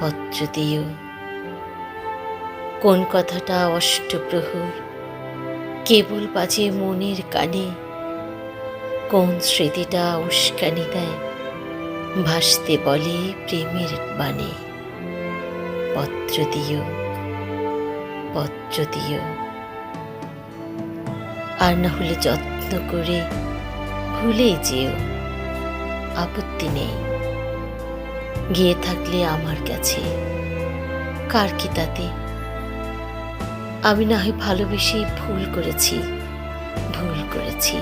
পত্র দিও। কোন কথাটা অষ্টপ্রহর কেবল বাজে মনের কানে। কোন স্মৃতিটা উস্কানি দেয়? ভাসতে বলে প্রেমের বাণী। পত্র দিও পত্র দিও। আর না হলে যত্ন করে ভুলে যেও। আপত্তি নেই। গিয়ে থাকলে আমার কাছে। কার কি তাতে? আমি না হয় ভালোবেসে ভুল করেছি ভুল করেছি।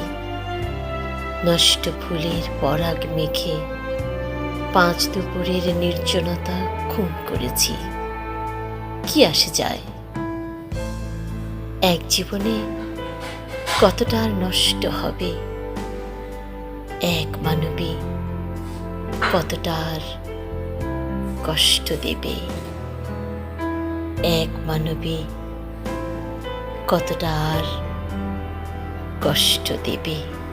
নষ্ট ফুলের পরাগ মেখে পাঁচ দুপুরের নির্জনতা খুন করেছি। কি আসে যায়? এক জীবনে কতটা আর নষ্ট হবে? এক মানবী কতটা আর কষ্ট দেবে। এক মানবী কতটা আর কষ্ট দেবে?